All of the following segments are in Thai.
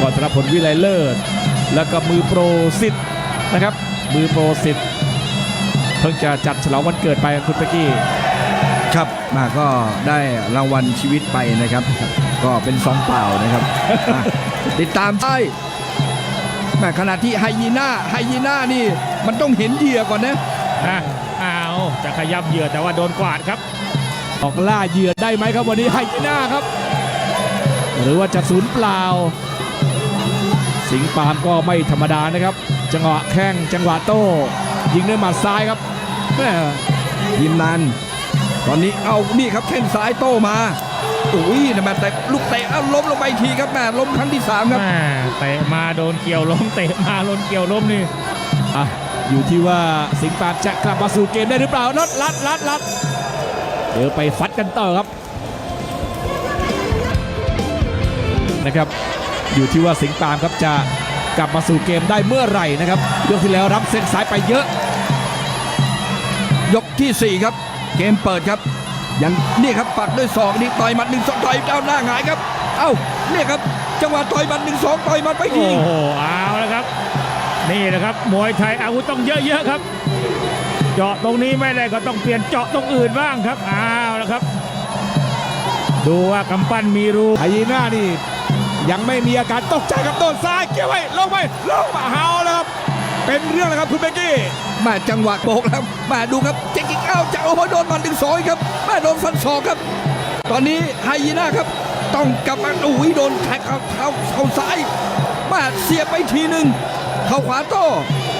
ก่อนธนพลวิไลเลิศ แล้วก็มือโปรสิทธ์นะครับ มือโปรสิทธ์เพิ่งจะจัดฉลองวันเกิดไปคุณเป๊กกี้ ครับมาก็ได้รางวัลชีวิตไปนะครับ ก็เป็นสองเปล่านะครับอะติดตามใช่แม่ขณะที่ไฮยีน่าไฮยีน่านี่มันต้องเห็นเหยื่อก่อนนะ อะอ้าวจะขยับเหยื่อแต่ว่าโดนกวาดครับ ออกล่าเหยื่อได้ไหมครับวันนี้ไฮยีน่าครับ หรือว่าจะศูนย์เปล่า สิงห์ปามก็ไม่ธรรมดานะครับ จังหวะแข้งจังหวะโต้ ยิงด้วยหมัดซ้ายครับแม่ยิมนานตอนนี้เอานี่ครับแข้งซ้ายโต้มาอุ้ยนะแม่แต่ลูกเตะเอาล้มลงไปอีกทีครับแม่ล้มครั้งที่สามครับแม่เตะมาโดนเกี่ยวล้มเตะมาโดนเกี่ยวล้มนี่อะอยู่ที่ว่าสิงห์ปามจะกลับมาสู่เกมได้หรือเปล่าน็อตลัดลัดลัดเดี๋ยวไปฟัดกันต่อครับนะครับ อยู่ที่ว่าสิงห์ปามครับจะกลับมาสู่เกมได้เมื่อไหร่นะครับยกที่แล้วรับเส้นสายไปเยอะ ยกที่ 4 ครับ เกมเปิดครับยังนี่ครับปักด้วยศอกนี่ต่อยหมัดหนึ่งสองต่อยเจ้าหน้าหงายครับ เอ้าเนี่ยครับจังหวะต่อยหมัดหนึ่งสองต่อยหมัดไปทีโอ้โหเอาแล้วครับ นี่นะครับมวยไทยอาวุธต้องเยอะๆครับ เจาะตรงนี้ไม่ได้ก็ต้องเปลี่ยนเจาะตรงอื่นบ้างครับเอาแล้วครับ ดูว่ากำปั้นมีรูไฮยีน่านี่ ยังไม่มีอาการตกใจครับโดนซ้ายเกี่ยวไว้ลงไปลงมาเฮาแล้วครับ เป็นเรื่องแล้วครับคุณเบกกี้มาจังหวะโบกแล้วมาดูครับเจ๊กิ๊กเอ้าจะโอ้โหโดนหมัดหนึ่งสองอีกครับมาโดนฟันศอกครับ ตอนนี้ไฮยีน่าครับ ต้องกลับมาอุ้ยโดนแทงเข้าเข้าเข้าซ้ายมาเสียบไปทีหนึ่งเข้าขวาโต้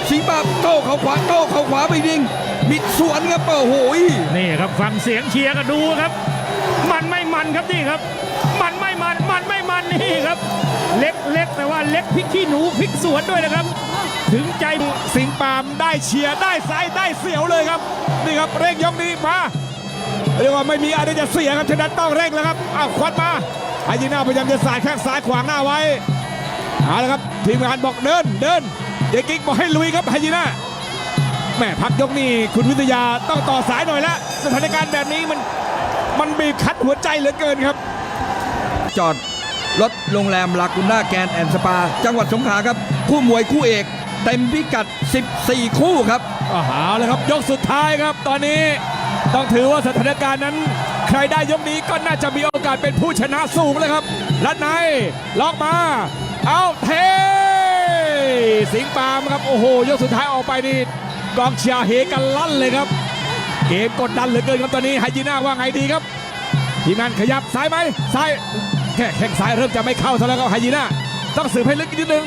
สีบาโต้เข้าขวาโต้เข้าขวาไปดิงมิดสวนครับโอ้โหนี่ครับฟังเสียงเชียร์ก็ดูครับ มันไม่มันครับนี่ครับ มันไม่มันมั นี่ครับ เล็กเล็กแต่ว่าเล็กพริกขี้หนูพริกสวนด้วยนะครับ ถึงใจสิงปามได้เชียร์ได้ซ้ายได้เสียวเลยครับ นี่ครับเร่งยกนี้มาเรียกว่าไม่มีอะไรจะเสียครับฉะนั้ต้องเร่งแล้วครับอ้าวควัดมาไฮยีน่าพยายามจะสายแข้งซ้ายขวางหน้าไว้เอาละครับทีมงานบอกเดินเดินเด็กกิ๊กบอกให้ลุยครับไฮยีน่าแม่พักยกนี้คุณวิทยาต้องต่อสายหน่อยละสถานการณ์แบบนี้มันมันบีบคัดหัวใจเหลือเกินครับ จอด รถโรงแรมลากูน่าแกนแอนด์สปา จังหวัดสงขลาครับ คู่มวยคู่เอก เต็มพิกัด 14 คู่ครับก็หาแล้วครับยกสุดท้ายครับ ตอนนี้ต้องถือว่าสถานการณ์นั้น ใครได้ยกนี้ก็น่าจะมีโอกาสเป็นผู้ชนะสูงเลยครับลัดในล็อกมา เอาเท สิงปามครับโอ้โห ยกสุดท้ายออกไปนี่กองเชียร์เฮกันลั่นเลยครับ เกมกดดันเหลือเกินครับตอนนี้ไฮจีน่าว่าไงดีครับทีมงานขยับซ้ายไหมซ้าย แค่แข้งซ้ายเริ่มจะไม่เข้าเท่าแล้วครับไฮยีน่าต้องสืบให้ลึกอีกนิดนึง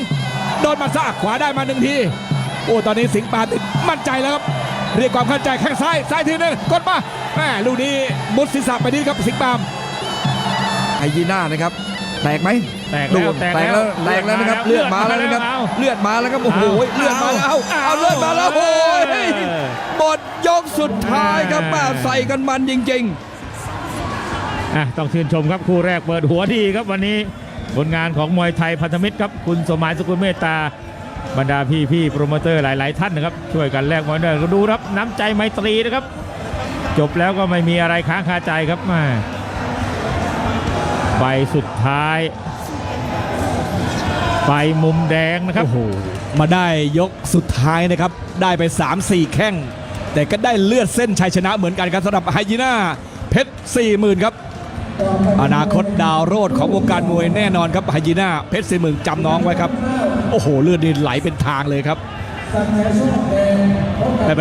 โดนมาซากขวาได้มาหนึ่งที โอ้ตอนนี้สิงห์ปามติดมั่นใจแล้วครับเรียกความมั่นใจแข้งซ้ายซ้ายทีนึงกดมาแม่ลูกนี้มุดศีรษะไปนิดครับสิงห์ปามไฮยีน่านะครับแตกไหมแตกแล้วดูแตกแตกแล้แล้ววแตกแล้วนะครับเลือดมาแล้วนะครับเลือดมาแล้วครับโอ้โหเลือดมาแล้วเอาเลือดมาแล้วโอ้ยหมดยกสุดท้ายครับมาใส่กันมันจริง ๆ อะต้องชื่นชมครับคู่แรกเปิดหัวดีครับวันนี้ผลงานของมวยไทยพันธมิตรครับคุณสมหมายสกุลเมตตาบรรดาพี่พี่ๆโปรโมเตอร์หลาย ๆ ท่านนะครับช่วยกันแลกมวยเนอร์ก็ดูครับน้ำใจไมตรีนะครับ จบแล้วก็ไม่มีอะไรค้างคาใจครับมาไปสุดท้ายไปมุมแดงนะครับโอ้โหมาได้ยกสุดท้ายนะครับ ได้ไป 3-4 แข้ง แต่ก็ได้เลือดเส้นชัยชนะเหมือนกันครับสำหรับไฮยีน่าเพชร40,000 ครับ อนาคตดาวโรดของวงการมวยแน่นอนครับไฮยีน่าเพชรสีมึงจำน้องไว้ครับ โอ้โห เลือดนี่ไหลเป็นทางเลยครับไม่เป็นไร